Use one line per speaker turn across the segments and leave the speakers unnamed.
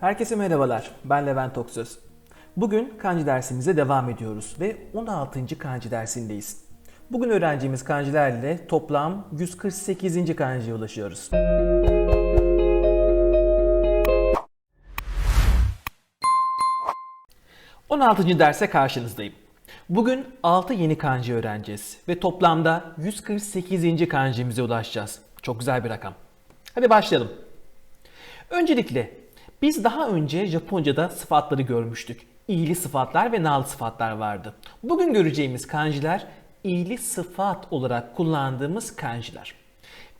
Herkese merhabalar, ben Levent Oksöz. Bugün kanji dersimize devam ediyoruz ve 16. kanji dersindeyiz. Bugün öğrendiğimiz kanjilerle toplam 148. kanjiye ulaşıyoruz. ...16. derse karşınızdayım. Bugün 6 yeni kanji öğreneceğiz ve toplamda 148. kanjimize ulaşacağız. Çok güzel bir rakam. Hadi başlayalım. Öncelikle biz daha önce Japonca'da sıfatları görmüştük. İyili sıfatlar ve nal sıfatlar vardı. Bugün göreceğimiz kanjiler iyili sıfat olarak kullandığımız kanjiler.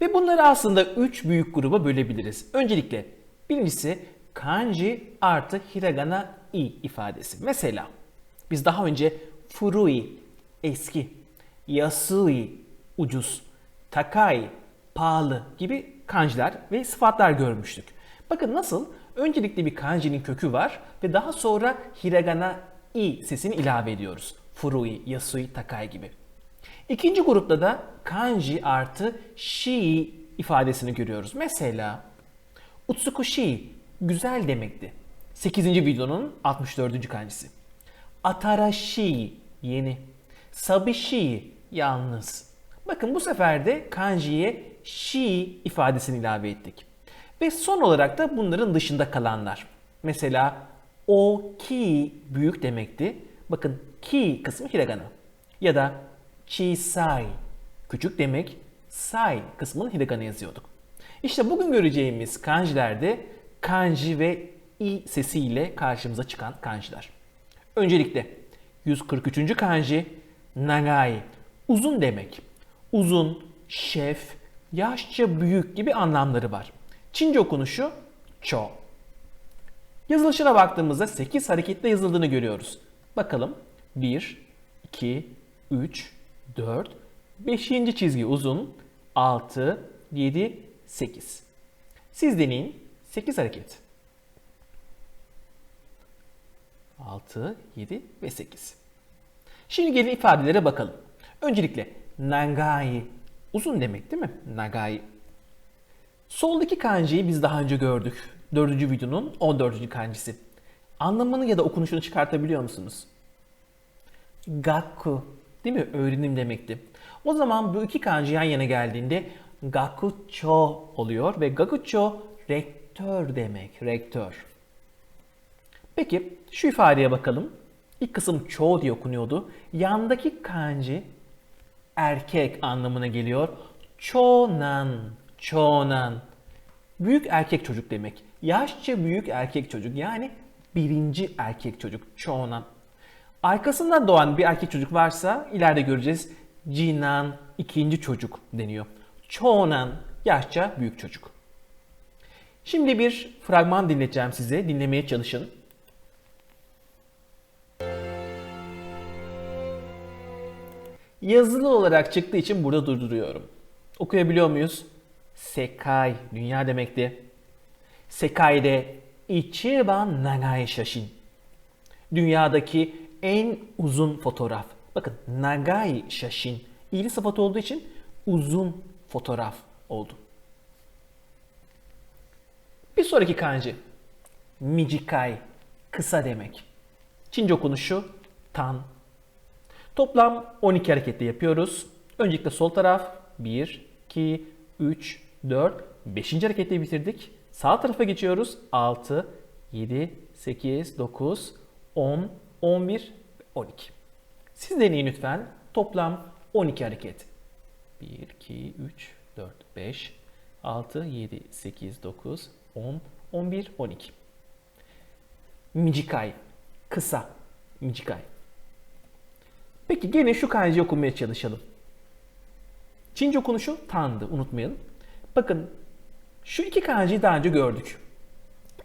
Ve bunları aslında 3 büyük gruba bölebiliriz. Öncelikle birincisi kanji artı hiragana i ifadesi. Mesela biz daha önce furui eski, yasui ucuz, takai pahalı gibi kanjiler ve sıfatlar görmüştük. Bakın nasıl? Öncelikle bir kanjinin kökü var ve daha sonra hiragana i sesini ilave ediyoruz. Furui, yasui, takai gibi. İkinci grupta da kanji artı shi ifadesini görüyoruz. Mesela utsukushi güzel demekti. 8. videonun 64. kanjisi. Atarashi yeni. Sabishi yalnız. Bakın bu sefer de kanjiye shi ifadesini ilave ettik. Ve son olarak da bunların dışında kalanlar. Mesela o ki büyük demekti. Bakın ki kısmı hiragana. Ya da chisai küçük demek. Sai kısmını hiragana yazıyorduk. İşte bugün göreceğimiz kanjilerde kanji ve i sesiyle karşımıza çıkan kanjiler. Öncelikle 143. kanji nagai uzun demek. Uzun, şef, yaşça büyük gibi anlamları var. Çince okunuşu cho. Yazılışına baktığımızda 8 hareketle yazıldığını görüyoruz. Bakalım 1, 2, 3, 4, 5. çizgi uzun, 6, 7, 8. Siz deneyin 8 hareket. 6, 7 ve 8. Şimdi gelin ifadelere bakalım. Öncelikle nagai uzun demek değil mi? Nagai. Soldaki kanjiyi biz daha önce gördük. Dördüncü videonun 14. kanjisi. Anlamını ya da okunuşunu çıkartabiliyor musunuz? Gaku değil mi? Öğrenim demekti. O zaman bu iki kanji yan yana geldiğinde gakucho oluyor ve gakucho rektör demek. Rektör. Peki şu ifadeye bakalım. İlk kısım ço diye okunuyordu. Yandaki kanji erkek anlamına geliyor. Çonan, çonan. Büyük erkek çocuk demek. Yaşça büyük erkek çocuk yani birinci erkek çocuk çonan. Arkasından doğan bir erkek çocuk varsa ileride göreceğiz cinan ikinci çocuk deniyor. Çonan yaşça büyük çocuk. Şimdi bir fragman dinleteceğim size. Dinlemeye çalışın. Yazılı olarak çıktığı için burada durduruyorum. Okuyabiliyor muyuz? Sekai, dünya demekti. Sekai'de ichiban nagai şaşin. Dünyadaki en uzun fotoğraf. Bakın nagai şaşin. İyili sıfat olduğu için uzun fotoğraf oldu. Bir sonraki kanji. Mijikai, kısa demek. Çince okunuşu tan. Toplam 12 harekette yapıyoruz. Öncelikle sol taraf 1, 2, 3, 4, 5. harekette bitirdik. Sağ tarafa geçiyoruz. 6, 7, 8, 9, 10, 11, 12. Siz deneyin lütfen. Toplam 12 hareket. 1, 2, 3, 4, 5, 6, 7, 8, 9, 10, 11, 12. Mijikai. Kısa. Mijikai. Peki gelin şu kanji okumaya çalışalım. Çince okunuşu tandı unutmayalım. Bakın şu iki kanjiyi daha önce gördük.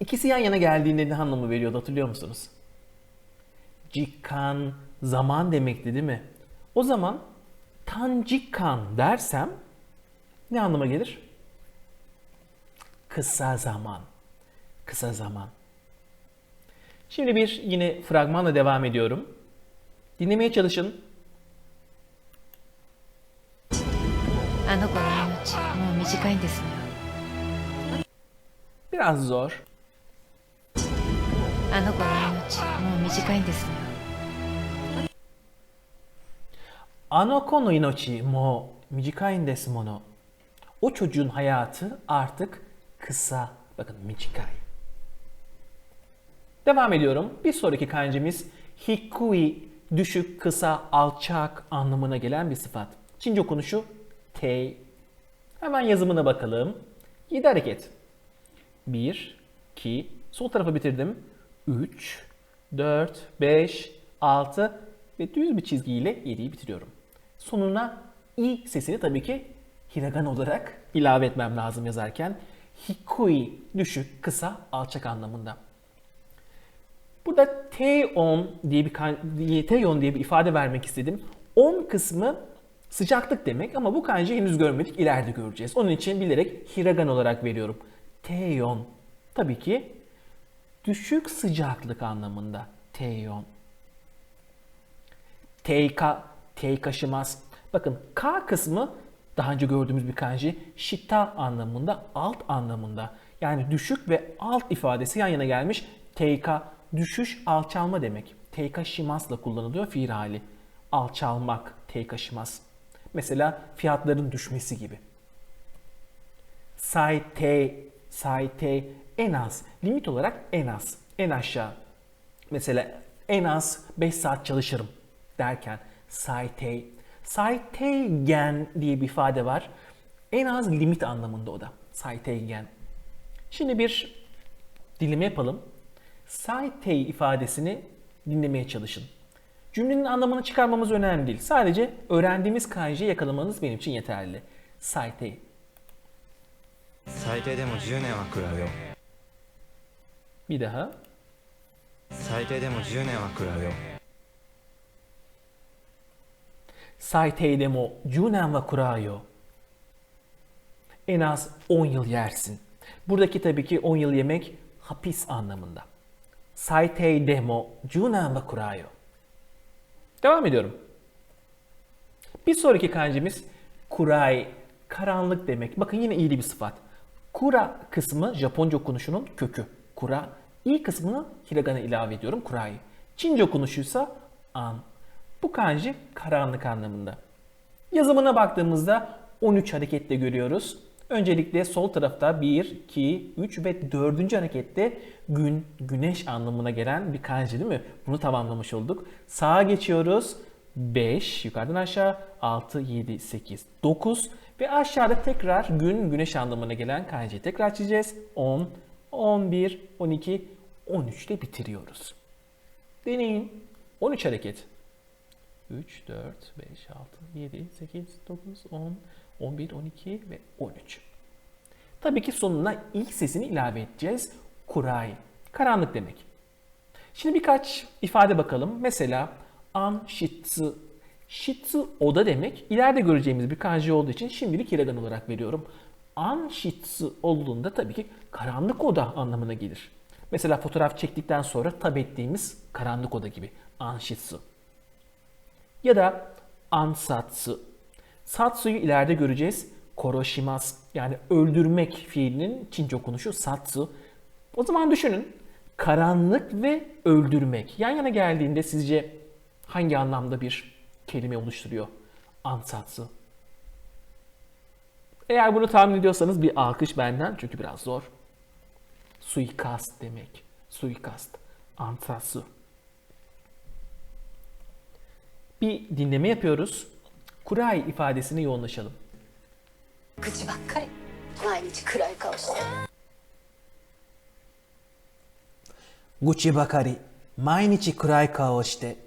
İkisi yan yana geldiğinde ne anlamı veriyordu hatırlıyor musunuz? Jikan zaman demekti değil mi? O zaman tanjikan dersem ne anlama gelir? Kısa zaman. Kısa zaman. Şimdi bir yine fragmanla devam ediyorum. Dinlemeye çalışın.
あの子の命もう短いんですよ
Biraz zor.
あの子の命もう短いんですよ
Anoko no inochi mo mijikain desu mono. O çocuğun hayatı artık kısa. Bakın michikai. Devam ediyorum. Bir sonraki kancımız hikui, düşük, kısa, alçak anlamına gelen bir sıfat. Çince okunuşu tei. Hemen yazımına bakalım. 7 hareket. 1, 2, sol tarafa bitirdim. 3, 4, 5, 6 ve düz bir çizgiyle 7'yi bitiriyorum. Sonuna i sesini tabii ki hiragan olarak ilave etmem lazım yazarken. Hikui, düşük, kısa, alçak anlamında. Burada teion diye bir teion diye bir ifade vermek istedim. On kısmı sıcaklık demek ama bu kanji henüz görmedik. ileride göreceğiz. Onun için bilerek hiragan olarak veriyorum. Teion. Tabii ki düşük sıcaklık anlamında. Teion. Teika, teikaşımaz. Bakın K kısmı daha önce gördüğümüz bir kanji shita anlamında, alt anlamında. Yani düşük ve alt ifadesi yan yana gelmiş. Teika, düşüş, alçalma demek. Teika shimasla kullanılıyor fiil hali. Alçalmak, teika shimas. Mesela fiyatların düşmesi gibi. Saite, saite en az. Limit olarak en az. En aşağı. Mesela en az 5 saat çalışırım derken saitei. Saiteigen diye bir ifade var. En az limit anlamında o da. Saiteigen. Şimdi bir dinleme yapalım. Saitei ifadesini dinlemeye çalışın. Cümlenin anlamını çıkarmamız önemli değil. Sadece öğrendiğimiz kanjiyi yakalamanız benim için yeterli. Saitei.
Saitei demo 10 nen wa.
Bir daha.
Saitei demo 10 nen wa kurau
yo. Demo 10 nen wa. En az 10 yıl yersin. Buradaki tabii ki 10 yıl yemek hapis anlamında. Saitei demo 10 nen wa. Devam ediyorum. Bir sonraki kancımız kurai, karanlık demek. Bakın yine iyili bir sıfat. Kura kısmı Japonca okunuşunun kökü. Kura. i kısmını hiragana ilave ediyorum. Kurai. Çince okunuşuysa an. Bu kanji karanlık anlamında. Yazımına baktığımızda 13 hareketle görüyoruz. Öncelikle sol tarafta 1, 2, 3 ve 4. harekette gün, güneş anlamına gelen bir kanji değil mi? Bunu tamamlamış olduk. Sağa geçiyoruz. 5, yukarıdan aşağı 6, 7, 8, 9 ve aşağıda tekrar gün, güneş anlamına gelen kanjiyi tekrar çizeceğiz. 10, 11, 12, 13 ile bitiriyoruz. Deneyin. 13 hareket. 3, 4, 5, 6, 7, 8, 9, 10, 11, 12 ve 13. Tabii ki sonuna ilk sesini ilave edeceğiz. Kurai. Karanlık demek. Şimdi birkaç ifade bakalım. Mesela an shitsu. Shitsu oda demek. İleride göreceğimiz bir kanji olduğu için şimdilik hiragan olarak veriyorum. An shitsu olduğunda tabii ki karanlık oda anlamına gelir. Mesela fotoğraf çektikten sonra tab ettiğimiz karanlık oda gibi. An shitsu. Ya da ansatsu. Satsu'yu ileride göreceğiz. Koroshimas yani öldürmek fiilinin Çince okunuşu satsu. O zaman düşünün. Karanlık ve öldürmek yan yana geldiğinde sizce hangi anlamda bir kelime oluşturuyor? Ansatsu. Eğer bunu tahmin ediyorsanız bir alkış benden çünkü biraz zor. Suikast demek. Suikast. Ansatsu. Bir dinleme yapıyoruz Kurai ifadesine yoğunlaşalım.
口ばっかり毎日暗い顔して
Gucci bakari, mainichi kurai kao shite.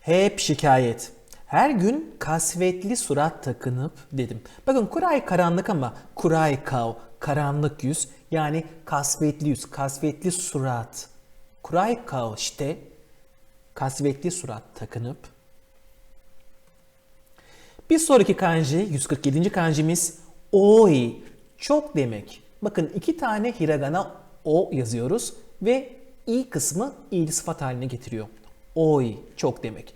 Hep şikayet. Her gün kasvetli surat takınıp dedim. Bakın kurai karanlık ama kurai kao karanlık yüz yani kasvetli yüz, kasvetli surat. Kurai kao shite kasvetli surat takınıp bir sonraki kanji 147. kanjimiz oi çok demek. Bakın iki tane hiragana o yazıyoruz ve i kısmı i'li sıfat haline getiriyor. Oi çok demek.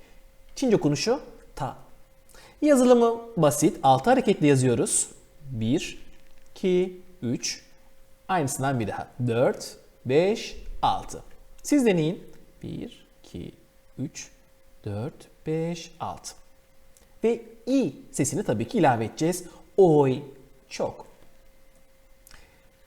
Çince okunuşu ta. Yazılımı basit. 6 hareketle yazıyoruz. 1, 2, 3. Aynısından bir daha. 4, 5, 6. Siz deneyin. 1, 2, 3, 4, 5, 6. Ve i sesini tabii ki ilave edeceğiz. Oy, çok.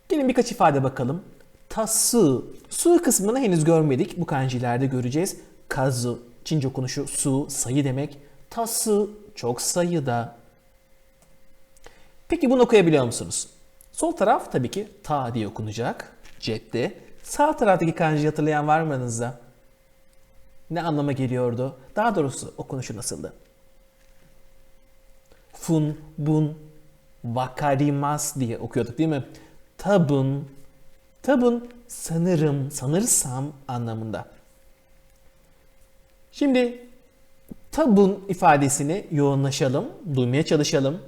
Gelin birkaç ifade bakalım. Tasu. Su kısmını henüz görmedik. Bu kanjilerde göreceğiz. Kazu. Çince okunuşu su, sayı demek. Tasu, çok sayıda. Peki bunu okuyabiliyor musunuz? Sol taraf tabii ki ta diye okunacak. Cepte. Sağ taraftaki kanjiyi hatırlayan var mı aranızda? Ne anlama geliyordu? Daha doğrusu okunuşu nasıldı? fun bun vakarimas diye okuyorduk değil mi? Tabun, tabun sanırım, sanırsam anlamında. Şimdi tabun ifadesini yoğunlaşalım, duymaya çalışalım.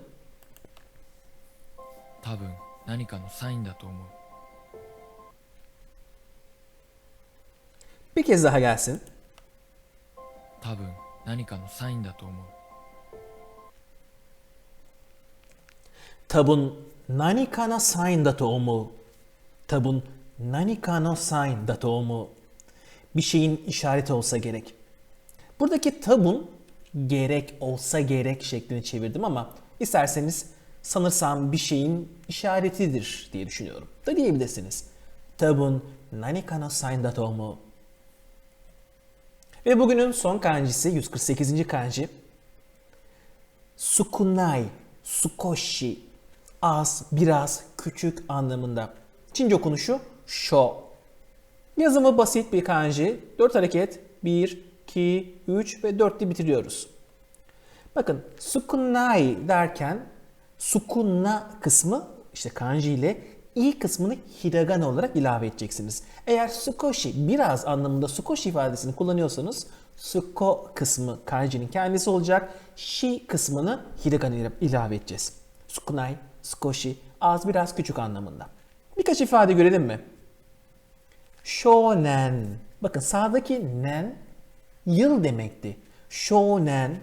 Tabun, nanika no sign da tomu. Bir kez daha gelsin. Tabun, nanika
no sign da tomu.
多分何かのサインだと思う
Tabun nanika no sign da to omou. Tabun nanika no sign da to omou. Bir şeyin işareti olsa gerek. Buradaki tabun gerek olsa gerek şeklini çevirdim ama isterseniz sanırsam bir şeyin işaretidir diye düşünüyorum. Da diyebilirsiniz. Tabun nanika no sign da to omou. Ve bugünün son kanjisi 148. kanji. Sukunai, sukoshi, az, biraz, küçük anlamında. Çince okunuşu sho. Yazımı basit bir kanji. 4 hareket. 1, 2, 3 ve 4'te bitiriyoruz. Bakın sukunai derken sukunna kısmı işte kanji ile i kısmını hiragana olarak ilave edeceksiniz. Eğer sukoshi biraz anlamında sukoshi ifadesini kullanıyorsanız suko kısmı kanjinin kendisi olacak. Shi kısmını hiragana ilave edeceğiz. Sukunai, sukoshi az biraz küçük anlamında. Birkaç ifade görelim mi? Shonen. Bakın sağdaki nen yıl demekti. Shonen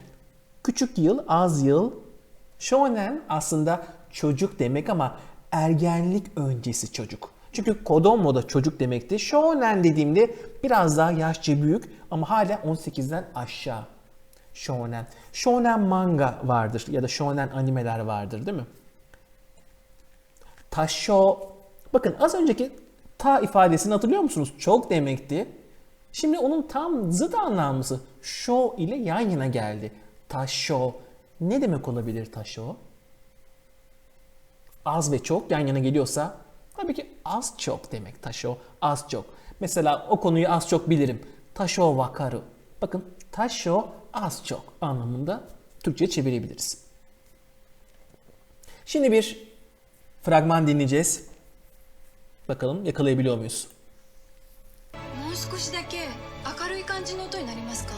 küçük yıl, az yıl. Shonen aslında çocuk demek ama ergenlik öncesi çocuk. Çünkü kodomo da çocuk demekti. Shonen dediğimde biraz daha yaşça büyük ama hala 18'den aşağı. Shonen. Shonen manga vardır ya da shonen animeler vardır değil mi? Taşo. Bakın az önceki ta ifadesini hatırlıyor musunuz? Çok demekti. Şimdi onun tam zıt anlamlısı şo ile yan yana geldi. Taşo. Ne demek olabilir taşo? Az ve çok yan yana geliyorsa tabii ki az çok demek taşo. Az çok. Mesela o konuyu az çok bilirim. Taşo vakaru. Bakın taşo az çok anlamında Türkçe çevirebiliriz. Şimdi bir fragman dinleyeceğiz. Bakalım yakalayabiliyor muyuz?
もう少しだけ明るい感じの音になりますか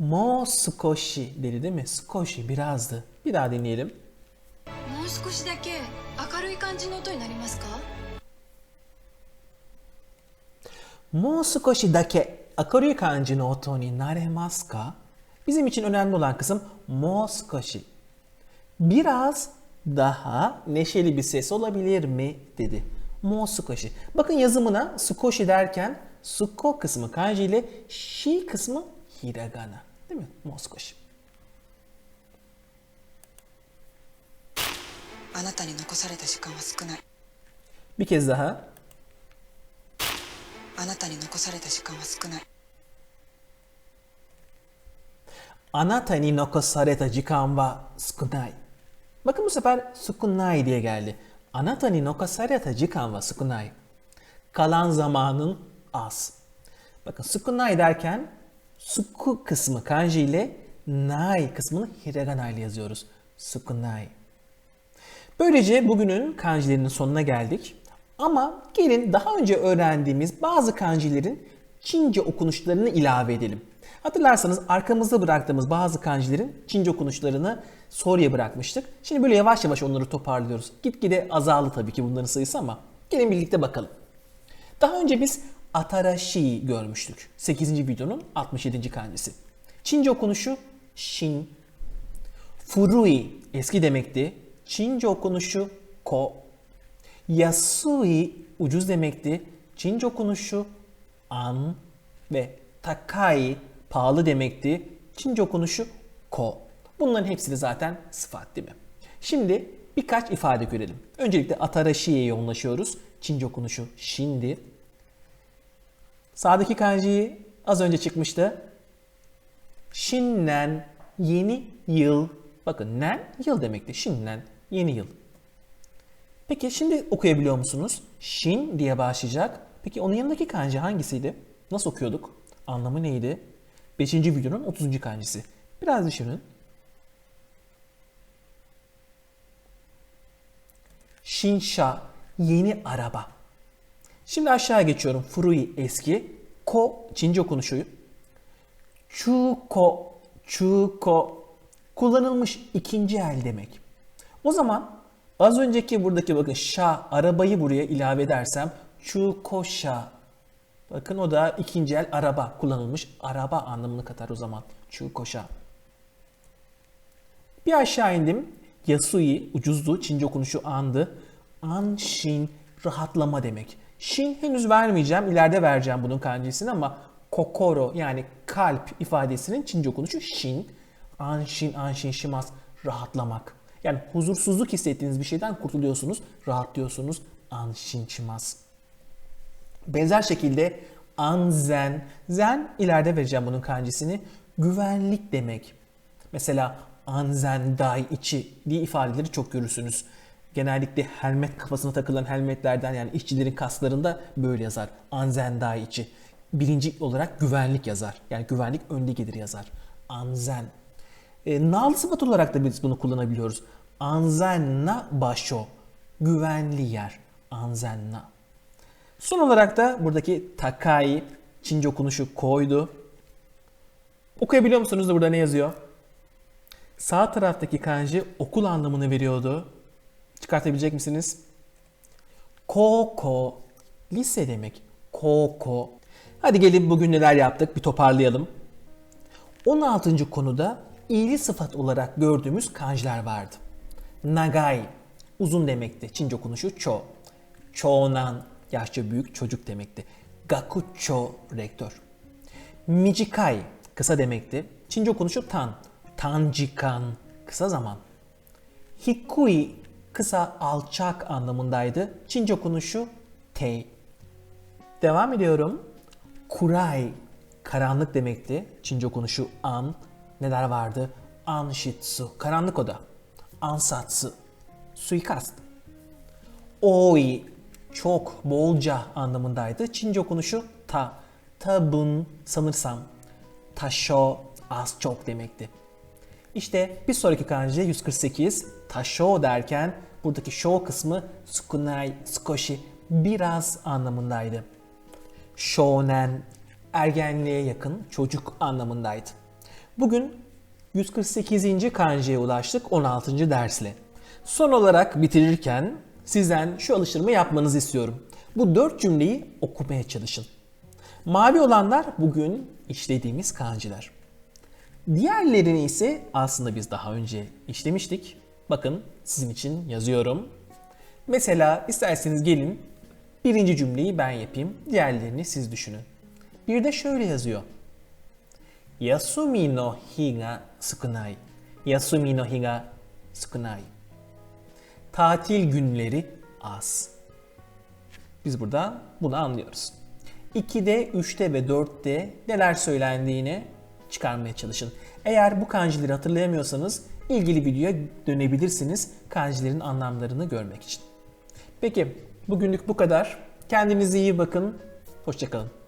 Mo skoshi dedi değil mi? Skoshi birazdı. Bir daha dinleyelim.
もう少しだけ明るい感じの音になりますか
Mo skoshi dake akaru kanji no oto ni naremasu ka? Bizim için önemli olan kısım mo skoshi. Biraz daha neşeli bir ses olabilir mi dedi. Mo skoshi. Bakın yazımına skoshi derken suko kısmı kanji ile shi kısmı hiragana. Değil mi? Mo skoshi.
あなたに残された時間は少ない
Bir kez daha.
あなたに残された時間は少ない
Anata ni nokosareta jikan wa sukunai. Bakın bu sefer sukunai diye geldi. Anata ni nokosareta jikan wa sukunai. Kalan zamanın az. Bakın sukunai derken suku kısmı kanji ile nai kısmını hiragana ile yazıyoruz. Sukunai. Böylece bugünün kanjilerinin sonuna geldik. Ama gelin daha önce öğrendiğimiz bazı kanjilerin Çince okunuşlarını ilave edelim. Hatırlarsanız arkamızda bıraktığımız bazı kanjilerin Çince okunuşlarını soruya bırakmıştık. Şimdi böyle yavaş yavaş onları toparlıyoruz. Gitgide azaldı tabii ki bunların sayısı ama gelin birlikte bakalım. Daha önce biz Atarashi görmüştük. 8. videonun 67. kanjisi. Çince okunuşu Shin. Furui eski demekti. Çince okunuşu ko. Yasui ucuz demekti. Çince okunuşu an ve takai pahalı demekti. Çince okunuşu ko. Bunların hepsi de zaten sıfat değil mi? Şimdi birkaç ifade görelim. Öncelikle atarashi'ye yoğunlaşıyoruz. Çince okunuşu şimdi. Sağdaki kanjiyi az önce çıkmıştı. Shinnen yeni yıl. Bakın nen yıl demekti. Shinnen yeni yıl. Peki şimdi okuyabiliyor musunuz? Shin diye başlayacak. Peki onun yanındaki kanji hangisiydi? Nasıl okuyorduk? Anlamı neydi? 5. videonun 30. kanjisi. Biraz düşünün. Shinsha yeni araba. Şimdi aşağı geçiyorum. Furui eski. Ko Çince okunuşu. Chuko chuko kullanılmış ikinci el demek. O zaman az önceki buradaki bakın şa arabayı buraya ilave edersem chuko şa bakın o da ikinci el araba kullanılmış araba anlamını katar o zaman chuko şa. Bir aşağı indim. Yasui ucuzdu. Çince okunuşu andı. Anshin rahatlama demek. Shin henüz vermeyeceğim. ileride vereceğim bunun kanjisini ama kokoro yani kalp ifadesinin Çince okunuşu shin. Anshin anshin shimas rahatlamak. Yani huzursuzluk hissettiğiniz bir şeyden kurtuluyorsunuz, rahatlıyorsunuz. Anshin shimas. Benzer şekilde anzen, zen ileride vereceğim bunun kanjisini. Güvenlik demek. Mesela anzen dai içi diye ifadeleri çok görürsünüz. Genellikle helmet kafasına takılan helmetlerden yani işçilerin kaslarında böyle yazar. Anzen dai içi. Birinci olarak güvenlik yazar. Yani güvenlik önde gelir yazar. Anzen. E, nağlı sıfat olarak da biz bunu kullanabiliyoruz. Anzenna başo. Güvenli yer. Anzenna. Son olarak da buradaki takai Çince okunuşu koydu. Okuyabiliyor musunuz da burada ne yazıyor? Sağ taraftaki kanji okul anlamını veriyordu. Çıkartabilecek misiniz? Koko lise demek. Koko. Hadi gelin bugün neler yaptık bir toparlayalım. 16. konuda iyili sıfat olarak gördüğümüz kanjiler vardı. Nagai uzun demekti. Çince okunuşu cho. Chonan yaşça büyük çocuk demekti. Gakucho rektör. Mijikai kısa demekti. Çince okunuşu tan. Tanjikan kısa zaman. Hikui kısa alçak anlamındaydı. Çince okunuşu tei. Devam ediyorum. Kurai karanlık demekti. Çince okunuşu an. Neler vardı? Anshitsu karanlık oda. Ansatsu suikast. Oi çok bolca anlamındaydı. Çince okunuşu ta. Tabun sanırsam. Taşo az çok demekti. İşte bir sonraki kanji 148 taşo derken buradaki show kısmı sukunai, skoshi biraz anlamındaydı. Shonen ergenliğe yakın çocuk anlamındaydı. Bugün 148. kanjiye ulaştık 16. dersle. Son olarak bitirirken sizden şu alıştırma yapmanızı istiyorum. Bu dört cümleyi okumaya çalışın. Mavi olanlar bugün işlediğimiz kanjiler. Diğerlerini ise aslında biz daha önce işlemiştik. Bakın sizin için yazıyorum. Mesela isterseniz gelin birinci cümleyi ben yapayım, diğerlerini siz düşünün. Bir de şöyle yazıyor. Yasumi no hi ga sukunai. Yasumi no hi ga sukunai. Tatil günleri az. Biz burada bunu anlıyoruz. 2'de, 3'te ve 4'te neler söylendiğini çıkarmaya çalışın. Eğer bu kanjileri hatırlayamıyorsanız ilgili videoya dönebilirsiniz kanjilerin anlamlarını görmek için. Peki bugünlük bu kadar. Kendinize iyi bakın. Hoşçakalın.